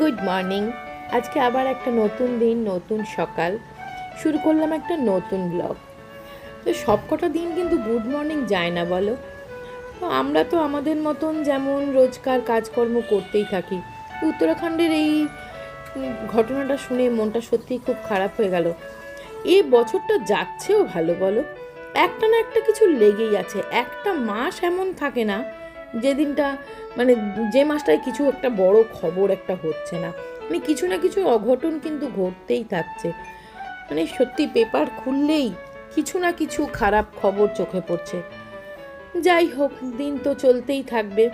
Good morning. আজকে আবার একটা নতুন দিন, নতুন সকাল। শুরু করলাম একটা নতুন ব্লগ তো সবকটা দিন কিন্তু গুড মর্নিং যায় না, বলো? তো আমরা তো আমাদের মতন যেমন রোজকার কাজকর্ম করতেই থাকি। উত্তরাখণ্ডের এই ঘটনাটা শুনে মনটা সত্যিই খুব খারাপ হয়ে গেল। এই বছরটা যাচ্ছেও ভালো, বলো? একটা না একটা কিছু লেগেই আছে। একটা মাস এমন থাকে না, যেদিনটা মানে যে মাসটায় কিছু একটা বড় খবর একটা হচ্ছে না। মানে কিছু না কিছু অঘটন কিন্তু ঘটতেই থাকছে। মানে সত্যি পেপার খুললেই কিছু না কিছু খারাপ খবর চোখে পড়ছে। যাই হোক, দিন তো চলতেই থাকবে,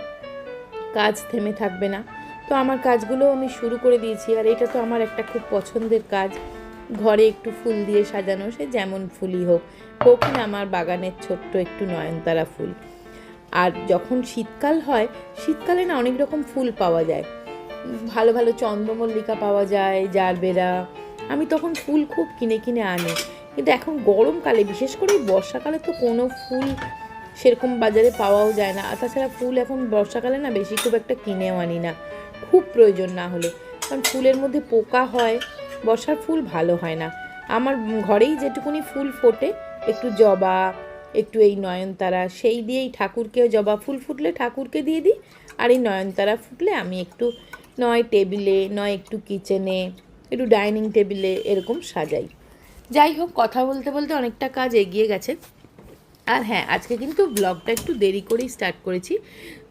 কাজ থেমে থাকবে না। তো আমার কাজগুলো আমি শুরু করে দিয়েছি, আর এটা তো আমার একটা খুব পছন্দের কাজ। ঘরে একটু ফুল দিয়ে সাজানো, সে যেমন ফুলই হোক। হোক না আমার বাগানের ছোট্ট একটু নয়নতারা ফুল। যখন শীতকাল হয়, শীতকালে না অনেক রকম ফুল পাওয়া যায়। ভালো ভালো চন্দ্রমল্লিকা পাওয়া যায়, জারবেরা। আমি তখন ফুল খুব কিনে কিনে আনি। কিন্তু এখন গরমকালে, বিশেষ করে বর্ষাকালে তো কোনো ফুল সেরকম বাজারে পাওয়াও যায় না। আর তাছাড়া ফুল এখন বর্ষাকালে না বেশি খুব একটা কিনেও আনি না। খুব প্রয়োজন না হলে। কারণ ফুলের মধ্যে পোকা হয়, বর্ষার ফুল ভালো হয় না। আমার ঘরেই যেটুকুনি ফুল ফোটে, একটু জবা একটু এই নয়নতারা সেই দিয়েই ঠাকুরকেও জবা ফুল ফুটলে ঠাকুরকে দিয়ে দিই, আর এই নয়নতারা ফুটলে আমি একটু নয় টেবিলে, নয় একটু কিচেনে, একটু ডাইনিং টেবিলে এরকম সাজাই। যাই হোক, কথা বলতে বলতে অনেকটা কাজ এগিয়ে গেছে। আর হ্যাঁ আজকে কিন্তু ব্লগটা একটু দেরি করেই স্টার্ট করেছি।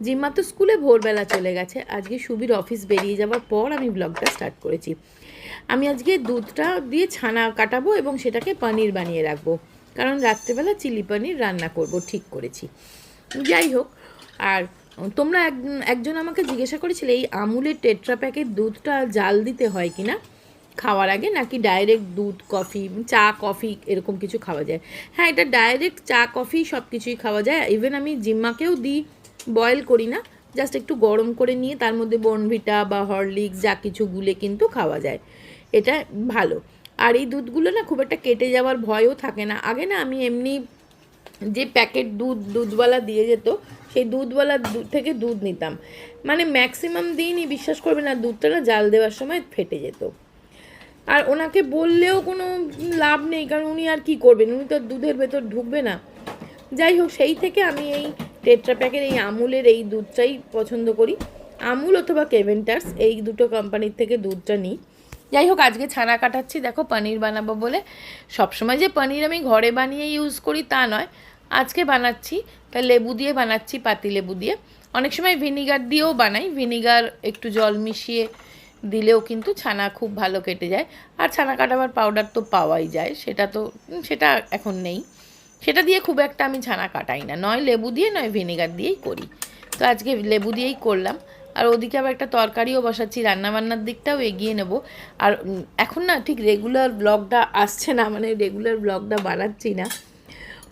জিম্মা তো স্কুলে ভোরবেলা চলে গেছে। আজকে সুবির অফিস বেরিয়ে যাওয়ার পর আমি ব্লগটা স্টার্ট করেছি। আমি আজকে দুধটা দিয়ে ছানা কাটাবো এবং সেটাকে পনির বানিয়ে রাখব। কারণ রাত্রেবেলা চিলি পনির রান্না করব, ঠিক করেছি। যাই হোক, আর তোমরা এক, একজন আমাকে জিজ্ঞাসা করেছিলে, এই আমুলের টেট্রা প্যাকেট দুধটা জাল দিতে হয় কি না খাওয়ার আগে নাকি ডাইরেক্ট দুধ কফি চা কফি এরকম কিছু খাওয়া যায়? হ্যাঁ এটা ডাইরেক্ট চা কফি সব কিছুই খাওয়া যায়। ইভেন আমি জিম্মাকেও দিই বয়েল করি না জাস্ট একটু গরম করে নিয়ে তার মধ্যে বনভিটা বা হরলিক্স যা কিছু গুলে কিন্তু খাওয়া যায়। এটা ভালো। আর এই দুধগুলো না খুব একটা কেটে যাওয়ার ভয়ও থাকে না। আগে না আমি এমনি যে প্যাকেট দুধ, দুধওয়ালা দিয়ে যেত, সেই দুধওয়ালা দুধ থেকে দুধ নিতাম। মানে ম্যাক্সিমাম দিনই বিশ্বাস করবে না, দুধটা না জাল দেওয়ার সময় ফেটে যেত। আর ওনাকে বললেও কোনো লাভ নেই, কারণ উনি আর কি করবেন? উনি তো দুধের ভেতর ঢুকবে না। যাই হোক, সেই থেকে আমি এই টেট্রা প্যাকের এই আমুলের এই দুধটাই পছন্দ করি। আমুল অথবা কেভেন্টার্স, এই দুটো কোম্পানির থেকে দুধটা নিই। যাই হোক আজকে ছানা কাটাচ্ছি, দেখো পনির বানাবো বলে। সবসময় যে পনির আমি ঘরে বানিয়ে ইউজ করি তা নয়। আজকে বানাচ্ছি, তা লেবু দিয়ে বানাচ্ছি, পাতি লেবু দিয়ে। অনেক সময় ভিনিগার দিয়েও বানাই, ভিনিগার একটু জল মিশিয়ে দিলেও কিন্তু ছানা খুব ভালো কেটে যায়। আর ছানা কাটাবার পাউডার তো পাওয়াই যায়, সেটা তো, সেটা এখন নেই। সেটা দিয়ে খুব একটা আমি ছানা কাটাই না, নয় লেবু দিয়ে, নয় ভিনিগার দিয়েই করি। তো আজকে লেবু দিয়েই করলাম। আর ওদিকে আবার একটা তরকারিও বসাচ্ছি, রান্নাবান্নার দিকটাও এগিয়ে নেব। আর এখন না ঠিক রেগুলার ব্লগটা আসছে না মানে রেগুলার ব্লগটা বানাচ্ছি না,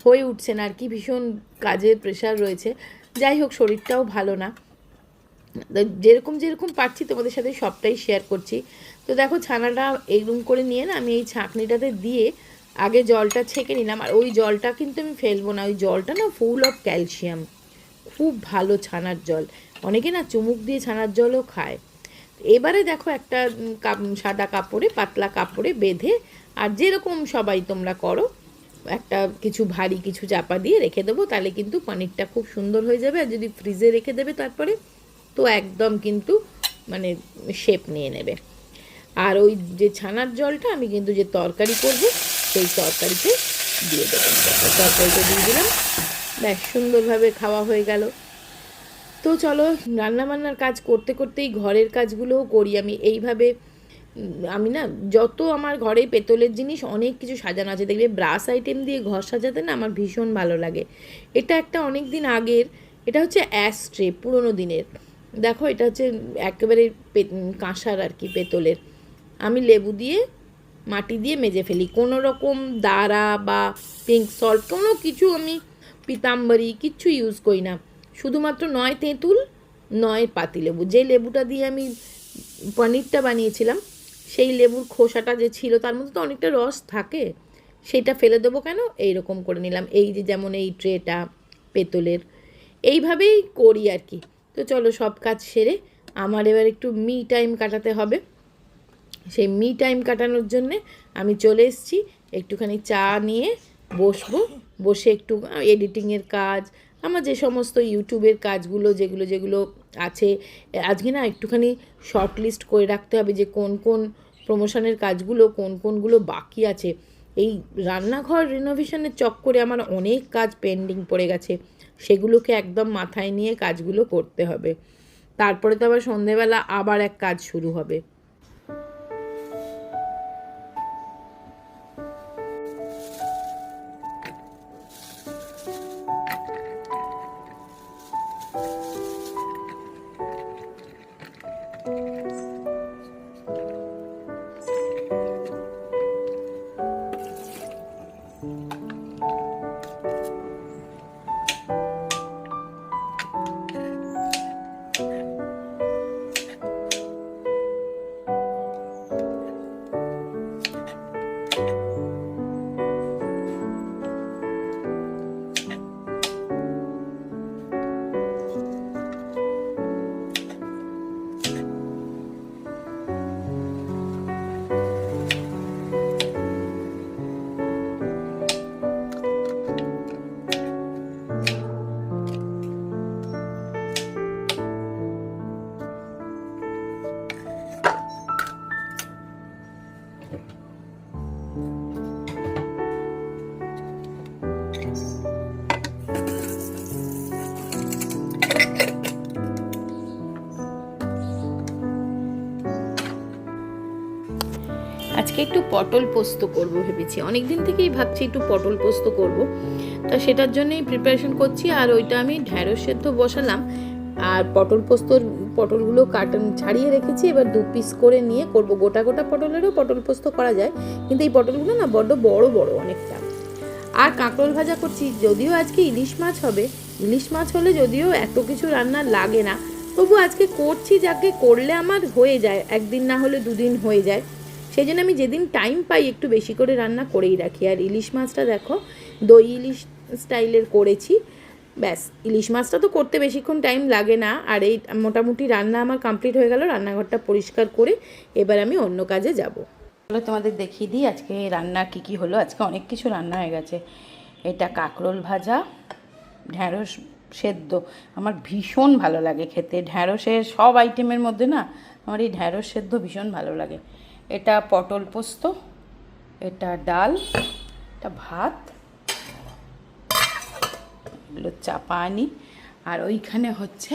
হয়ে উঠছে না আর কি, ভীষণ কাজের প্রেশার রয়েছে। যাই হোক, শরীরটাও ভালো না। যেরকম যেরকম পারছি তোমাদের সাথে সবটাই শেয়ার করছি। তো দেখো, ছানাটা এরকম করে নিয়ে না আমি এই ছাঁকনিটাতে দিয়ে আগে জলটা ছেঁকে নিলাম। আর ওই জলটা কিন্তু আমি ফেলব না, ওই জলটা না ফুল অফ ক্যালসিয়াম খুব ভালো ছানার জল। অনেকে না চুমুক দিয়ে ছানার জলও খায়। এবারে দেখো একটা কাপ- সাদা কাপড়ে, পাতলা কাপড়ে বেঁধে, আর যেরকম সবাই তোমরা করো, একটা কিছু ভারী, কিছু চাপা দিয়ে রেখে দেবো, তাহলে কিন্তু পনিরটা খুব সুন্দর হয়ে যাবে। আর যদি ফ্রিজে রেখে দেবে তারপরে, তো একদম কিন্তু মানে শেপ নিয়ে নেবে। আর ওই যে ছানার জলটা, আমি কিন্তু যে তরকারি করব, সেই তরকারিতে দিয়ে দেবো। তরকারিতে দিয়ে দিলাম। ব্যাস, সুন্দরভাবে খাওয়া হয়ে গেল। তো চলো, রান্নাবান্নার কাজ করতে করতেই ঘরের কাজগুলোও করি আমি। এইভাবে আমি না, যত আমার ঘরে পেতলের জিনিস, অনেক কিছু সাজানো আছে। দেখবে ব্রাশ আইটেম দিয়ে ঘর সাজাতে না আমার ভীষণ ভালো লাগে। এটা একটা অনেক দিন আগের, এটা হচ্ছে অ্যাস্ট্রে পুরোনো দিনের। দেখো, এটা হচ্ছে একেবারে কাঁসার আর কি পেতলের। আমি লেবু দিয়ে, মাটি দিয়ে মেজে ফেলি। কোনো রকম দাঁড়া বা পিঙ্ক সল্ট কোনো কিছু আমি পিতাম্বরী কিচ্ছু ইউজ করি না। শুধুমাত্র নয় তেঁতুল, নয় পাতি লেবু। যে লেবুটা দিয়ে আমি পনিরটা বানিয়েছিলাম, সেই লেবুর খোসাটা যে ছিল, তার মধ্যে তো অনেকটা রস থাকে, সেটা ফেলে দেবো কেন? এই রকম করে নিলাম। এই যে যেমন এই ট্রেটা পেতলের, এইভাবেই করি আর কি। তো চলো সব কাজ সেরে আমার এবার একটু মি টাইম কাটাতে হবে। সেই মি টাইম কাটানোর জন্যে আমি চলে এসেছি। একটুখানি চা নিয়ে বসবো, বসে একটু এডিটিংয়ের কাজ, আমার যে সমস্ত ইউটিউবের কাজগুলো, যেগুলো যেগুলো আছে আজকে না একটুখানি শর্ট লিস্ট করে রাখতে হবে যে কোন কোন প্রমোশনের কাজগুলো, কোন, কোনগুলো বাকি আছে। এই রান্নাঘর রিনোভেশনের চক্করে আমার অনেক কাজ পেন্ডিং পড়ে গেছে, সেগুলোকে একদম মাথায় নিয়ে কাজগুলো করতে হবে। তারপরে তো আবার সন্ধেবেলা আবার এক কাজ শুরু হবে। আজকে একটু পটল পোস্ত করব ভেবেছি। অনেক দিন থেকেই ভাবছি একটু পটল পোস্ত করব। তা সেটার জন্যই প্রিপারেশন করছি, আর ওইটা আমি ঢ্যাঁড়স সেদ্ধ বসালাম। আর পটল পোস্তর, পটলগুলো কাটন, ছাড়িয়ে রেখেছি, এবার দু পিস করে নিয়ে করব। গোটা গোটা পটলেরও পটল পোস্ত করা যায়, কিন্তু এই পটলগুলো না বড্ড বড় বড় অনেকটা। আর কাঁকরোল ভাজা করছি, যদিও আজকে ইলিশ মাছ হবে। ইলিশ মাছ হলে যদিও এত কিছু রান্না লাগে না, তবু আজকে করছি, যাকে করলে আমার হয়ে যায়, একদিন না হলে দুদিন হয়ে যায়। সেই জন্য আমি যেদিন টাইম পাই একটু বেশি করে রান্না করেই রাখি। আর ইলিশ মাছটা দেখো, দই ইলিশ স্টাইলের করেছি। ব্যাস, ইলিশ মাছটা তো করতে বেশিক্ষণ টাইম লাগে না। আর এই মোটামুটি রান্না আমার কমপ্লিট হয়ে গেল, রান্নাঘরটা পরিষ্কার করে এবার আমি অন্য কাজে যাব। তাহলে তোমাদের দেখিয়ে দিই আজকে রান্না কি কি হলো। আজকে অনেক কিছু রান্না হয়ে গেছে। এটা কাঁকরোল ভাজা, ঢ্যাঁড়স সেদ্ধ। আমার ভীষণ ভালো লাগে খেতে। ঢ্যাঁড়সের সব আইটেমের মধ্যে না, আমার এই ঢ্যাঁড়স সেদ্ধ ভীষণ ভালো লাগে। এটা পটল পোস্ত, এটা ডাল, এটা ভাত, এগুলো চাপা আনি আর ওইখানে হচ্ছে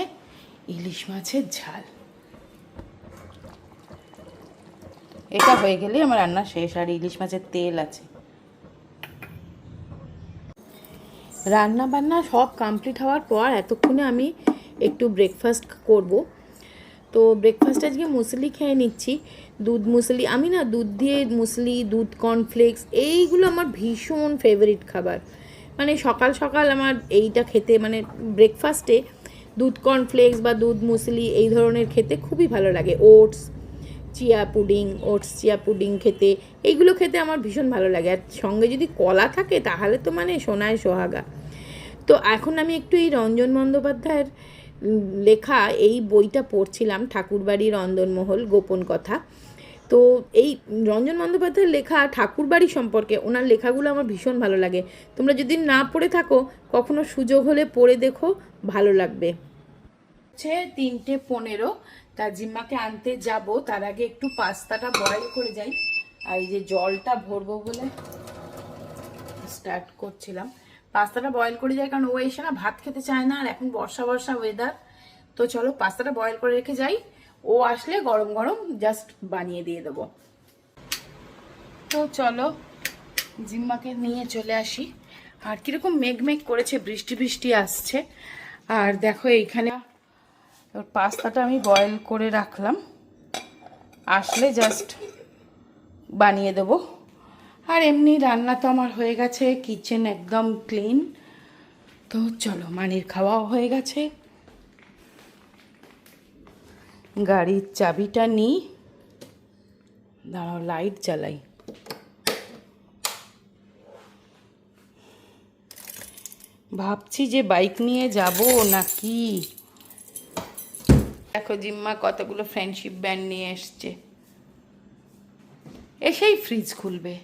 ইলিশ মাছের ঝাল। এটা হয়ে গেলেই আমার রান্না শেষ, আর ইলিশ মাছের তেল আছে। রান্না বান্না সব কমপ্লিট হওয়ার পর এতক্ষণে আমি একটু ব্রেকফাস্ট করব। তো ব্রেকফাস্ট আজকে মুসলি খেয়ে নিচ্ছি। দুধ মুসলি, আমি না দুধ দিয়ে মুসলি, দুধ কর্নফ্লেক্স এইগুলো আমার ভীষণ ফেভারিট খাবার। মানে সকাল সকাল আমার এইটা খেতে মানে ব্রেকফাস্টে দুধ কর্নফ্লেক্স বা দুধ মুসলি এই ধরনের খেতে খুবই ভালো লাগে। Oats chia pudding oats chia pudding খেতে, এইগুলো খেতে আমার ভীষণ ভালো লাগে। আর সঙ্গে যদি কলা থাকে, তাহলে তো মানে সোনায় সোহাগা। তো এখন আমি একটু এই রঞ্জন বন্দ্যোপাধ্যায়ের লেখা এই বইটা পড়ছিলাম, ঠাকুরবাড়ির রন্ধনমহল গোপন কথা। তো এই রঞ্জন বন্দ্যোপাধ্যায়ের লেখা ঠাকুরবাড়ি সম্পর্কে, ওনার লেখাগুলো আমার ভীষণ ভালো লাগে। তোমরা যদি না পড়ে থাকো, কখনো সুযোগ হলে পড়ে দেখো, ভালো লাগবে। হচ্ছে তিনটে পনেরো, তা জিম্মাকে আনতে যাব, তার আগে একটু পাস্তাটা বয়েল করে যাই। আর এই যে জলটা ভরবো বলে স্টার্ট করছিলাম। পাস্তাটা বয়েল করে যাই কারণ ও এসে না ভাত খেতে চায় না, আর এখন বর্ষা বর্ষা ওয়েদার তো চলো পাস্তাটা বয়েল করে রেখে যাই। ও আসলে গরম গরম জাস্ট বানিয়ে দিয়ে দেবো। তো চলো, জিম্মাকে নিয়ে চলে আসি। আর কীরকম মেঘ মেঘ করেছে, বৃষ্টি বৃষ্টি আসছে। আর দেখো এইখানে পাস্তাটা আমি বয়েল করে রাখলাম। আসলে জাস্ট বানিয়ে দেবো। আর এমনি রান্না তো আমার হয়ে গেছে কিচেন একদম ক্লিন তো চলো, মানির খাওয়াও হয়ে গেছে। গাড়ির চাবিটা নিই দাঁড়াও লাইট জ্বালাই। ভাবছি যে বাইক নিয়ে যাব নাকি? দেখো জিম্মা কতগুলো ফ্রেন্ডশিপ ব্যান্ড নিয়ে এসছে। এসেই ফ্রিজ খুলবে।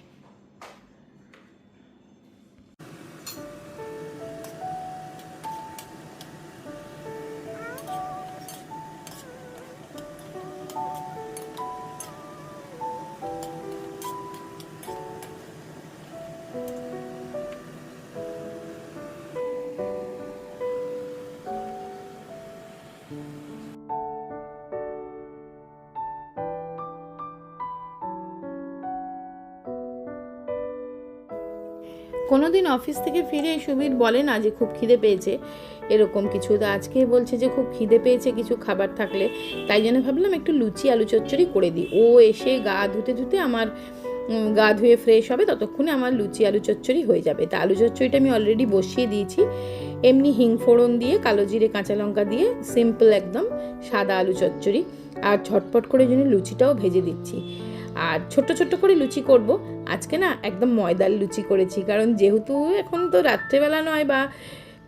কোনোদিন অফিস থেকে ফিরে সুবীর বলে না যে খুব খিদে পেয়েছে। এরকম কিছু তো আজকে বলছে যে খুব খিদে পেয়েছে কিছু খাবার থাকলে। তাই জন্য ভাবলাম একটু লুচি, আলু চচ্চড়ি করে দিই। ও এসে গা ধুতে ধুতে আমার গা ধুয়ে ফ্রেশ হবে, ততক্ষণে আমার লুচি, আলু চচ্চড়ি হয়ে যাবে। তা আলু চচ্চড়িটা আমি অলরেডি বসিয়ে দিয়েছি। এমনি হিং ফোড়ন দিয়ে, কালো জিরে, কাঁচা লঙ্কা দিয়ে সিম্পল একদম সাদা আলু চচ্চড়ি। আর ঝটপট করে জন্য লুচিটাও ভেজে দিচ্ছি। আর ছোট্ট ছোট্ট করে লুচি করব। আজকে না একদম ময়দার লুচি করেছি, কারণ যেহেতু এখন তো রাত্রেবেলা নয় বা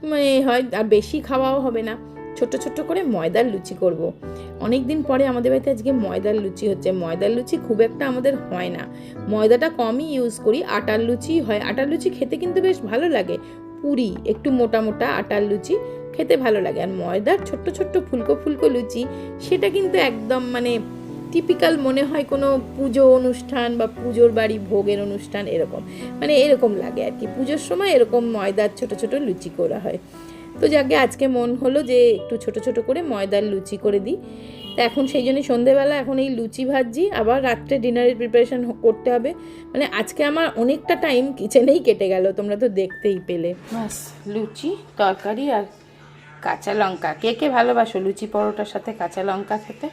মানে হয় আর বেশি খাওয়াও হবে না, ছোট্ট ছোট্ট করে ময়দার লুচি করব। অনেক দিন পরে আমাদের বাড়িতে আজকে ময়দার লুচি হচ্ছে। ময়দার লুচি খুব একটা আমাদের হয় না। ময়দাটা কমই ইউজ করি, আটার লুচি হয়। আটার লুচি খেতে কিন্তু বেশ ভালো লাগে। পুরি, একটু মোটা মোটা আটার লুচি খেতে ভালো লাগে। আর ময়দার ছোট্ট ছোট্ট ফুলকো ফুলকো লুচি, সেটা কিন্তু একদম মানে টিপিক্যাল মনে হয় কোনো পুজো অনুষ্ঠান বা পুজোর বাড়ি ভোগের অনুষ্ঠান এরকম। মানে এরকম লাগে আর কি। পুজোর সময় এরকম ময়দার ছোট ছোট লুচি করা হয়। তো যাকে আজকে মন হলো যে একটু ছোট ছোট করে ময়দার লুচি করে দিই। তা এখন সেই জন্য সন্ধেবেলা এখন এই লুচি ভাজি, আবার রাত্রে ডিনারের প্রিপারেশন করতে হবে। মানে আজকে আমার অনেকটা টাইম কিচেনেই কেটে গেল, তোমরা তো দেখতেই পেলে। বাস, লুচি, তরকারি আর কাঁচা লঙ্কা। কে কে ভালোবাসো লুচি পরোটার সাথে কাঁচা লঙ্কা খেতে?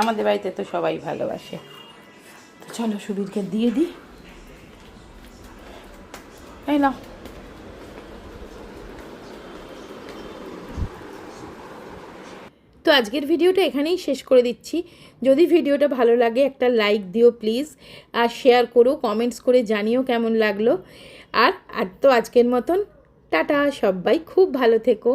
আমাদের বাড়িতে তো সবাই ভালোবাসে। তো চলো সুবীরকে দিয়ে দিই। এই না তো আজকের ভিডিওটা এখানেই শেষ করে দিচ্ছি। যদি ভিডিওটা ভালো লাগে, একটা লাইক দিও প্লিজ, আর শেয়ার করো, কমেন্টস করে জানিও কেমন লাগল। আর আর তো আজকের মতন, টাটা, সবাই খুব ভালো থেকো।